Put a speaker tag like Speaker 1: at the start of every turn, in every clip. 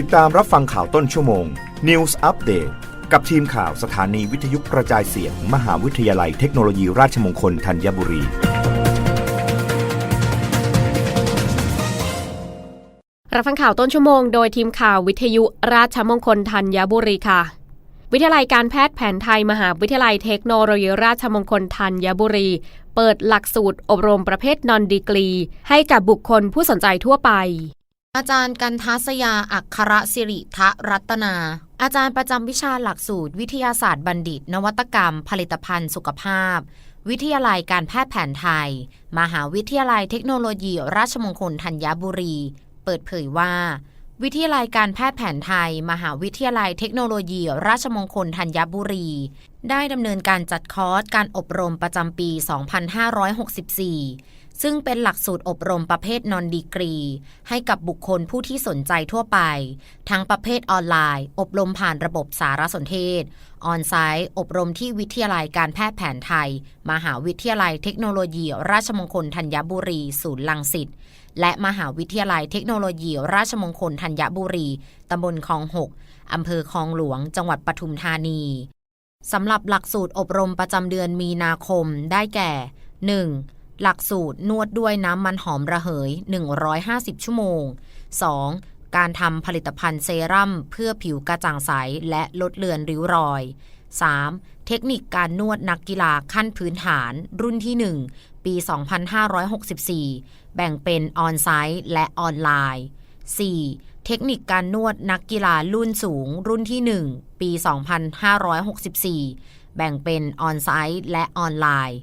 Speaker 1: ติดตามรับฟังข่าวต้นชั่วโมง News Update กับทีมข่าวสถานีวิทยุกระจายเสียง มหาวิทยาลัยเทคโนโลยีราชมงคลธัญบุรี
Speaker 2: รับฟังข่าวต้นชั่วโมงโดยทีมข่าววิทยุราชมงคลธัญบุรีค่ะ วิทยาลัยการแพทย์แผนไทยมหาวิทยาลัยเทคโนโลยีราชมงคลธัญบุรี เปิดหลักสูตรอบรมประเภทนอนดีกรี ให้กับบุคคลผู้สนใจทั่วไป
Speaker 3: อาจารย์กันทัศยาอัคระสิริทะรัตนา อาจารย์ประจำวิชาหลักสูตร วิทยาศาสตร์บัณฑิต นวัตกรรม ผลิตภัณฑ์สุขภาพ วิทยาลัยการแพทย์แผนไทย มหาวิทยาลัยเทคโนโลยี ราชมงคลธัญบุรี เปิดเผยว่า วิทยาลัยการแพทย์แผนไทย มหาวิทยาลัยเทคโนโลยี ราชมงคลธัญบุรี ได้ดำเนินการจัดคอร์สการอบรมประจำปี 2564 ซึ่งเป็นหลักสูตรอบรมประเภทนอนดีกรี ให้กับบุคคลผู้ที่สนใจทั่วไป ทั้งประเภทออนไลน์ อบรมผ่านระบบสารสนเทศ ออนไซต์ อบรมที่วิทยาลัยการแพทย์แผนไทย มหาวิทยาลัยเทคโนโลยี ราชมงคลธัญบุรี ศูนย์ลังสิตและมหาวิทยาลัยเทคโนโลยี ราชมงคลธัญบุรี ตำบลคลองหกอำเภอคลองหลวง จังหวัดปทุมธานี สำหรับหลักสูตรอบรมประจำเดือนมีนาคมได้แก่ 1. หลักสูตรนวดด้วยน้ำมันหอมระเหย 150 ชั่วโมง 2. การทำผลิตภัณฑ์เซรั่มเพื่อผิวกระจ่างใสและลดเลือนริ้วรอย 3. เทคนิคการนวดนักกีฬาขั้นพื้นฐาน รุ่นที่ 1 ปี 2564 แบ่งเป็นออนไซต์และออนไลน์ 4. เทคนิคการนวดนักกีฬารุ่นสูง รุ่นที่ 1 ปี 2564 แบ่งเป็นออนไซต์และออนไลน์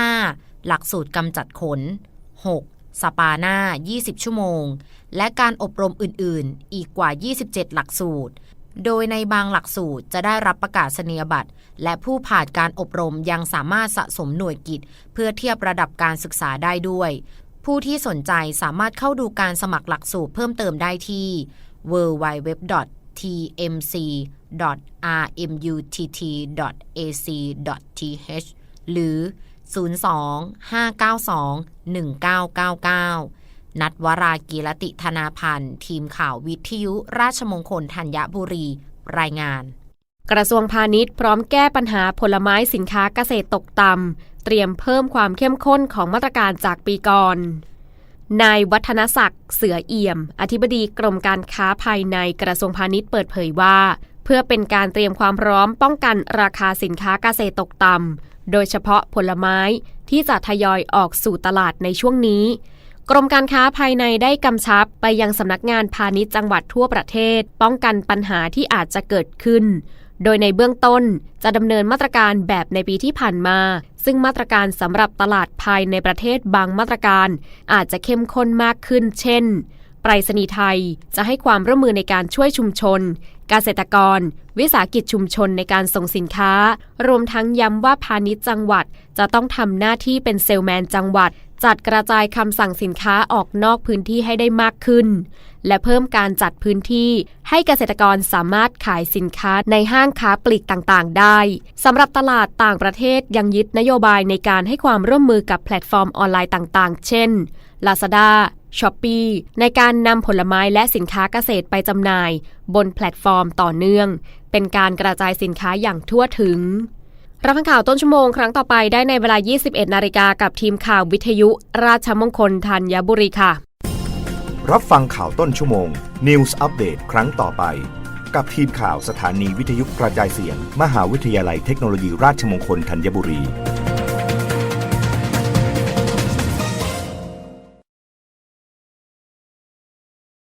Speaker 3: 5. หลักสูตรกำจัดขน 6. สปาหน้า 20 ชั่วโมง และการอบรมอื่นๆ อีกกว่า 27 หลักสูตร โดยในบางหลักสูตรจะได้รับประกาศนียบัตร และผู้ผ่านการอบรมยังสามารถสะสมหน่วยกิจ เพื่อเทียบระดับการศึกษาได้ด้วย ผู้ที่สนใจสามารถเข้าดูการสมัครหลักสูตรเพิ่มเติมได้ที่ www.tmc.rmutt.ac.th หรือ 02-592-1999 นัดวรากีรติธนาพันธ์ ทีมข่าววิทยุราชมงคลธัญบุรี รายงาน
Speaker 2: กระทรวงพาณิชย์พร้อมแก้ปัญหาผลไม้สินค้าเกษตรตกต่ำ เตรียมเพิ่มความเข้มข้นของมาตรการจากปีก่อน นายวัฒนศักดิ์ เสือเอี่ยม อธิบดีกรมการค้าภายในกระทรวงพาณิชย์เปิดเผยว่า เพื่อเป็นการเตรียมความพร้อมป้องกันราคาสินค้าเกษตรตกต่ำ โดยเฉพาะผลไม้ที่จะทยอยออกสู่ตลาดในช่วงนี้กรมการค้าภายในได้กำชับไปยังสำนักงานพาณิชย์จังหวัดทั่วประเทศ ป้องกันปัญหาที่อาจจะเกิดขึ้น โดยในเบื้องต้นจะดำเนินมาตรการแบบในปีที่ผ่านมา ซึ่งมาตรการสำหรับตลาดภายในประเทศบางมาตรการ อาจจะเข้มข้นมากขึ้น เช่นไปรษณีย์ไทยจะให้ความร่วมมือในการช่วยชุมชน เกษตรกร วิสาหกิจชุมชนในการส่งสินค้า รวมทั้งย้ำว่าพาณิชย์จังหวัด จะต้องทำหน้าที่เป็นเซลแมนจังหวัด จัดกระจายคำสั่งสินค้าออกนอกพื้นที่ให้ได้มากขึ้น และเพิ่มการจัดพื้นที่ให้เกษตรกรสามารถขายสินค้าในห้างค้าปลีกต่างๆ ได้สำหรับตลาดต่างประเทศยังยึดนโยบายในการให้ความร่วมมือกับแพลตฟอร์มออนไลน์ต่างๆ เช่น Lazada s h o p e e ในการนำผลไม้และสินค้าเกษตรไปจำหน่าย บนแพลตฟอร์มต่อเนื่อง เป็นการกระจายสินค้าอย่างทั่วถึง รับฟังข่าวต้นชั่วโมงครั้งต่อไปได้ในเวลา 21 นาฬิกากับทีมข่าววิทยุ ราชมงคลธัญบุรีค่ะ
Speaker 1: รับฟังข่าวต้นชั่วโมง News Update ครั้งต่อไป กับทีมข่าวสถานีวิทยุกระจายเสียง มหาวิทยาลัยเทคโนโลยีราชมงคลธัญบุรี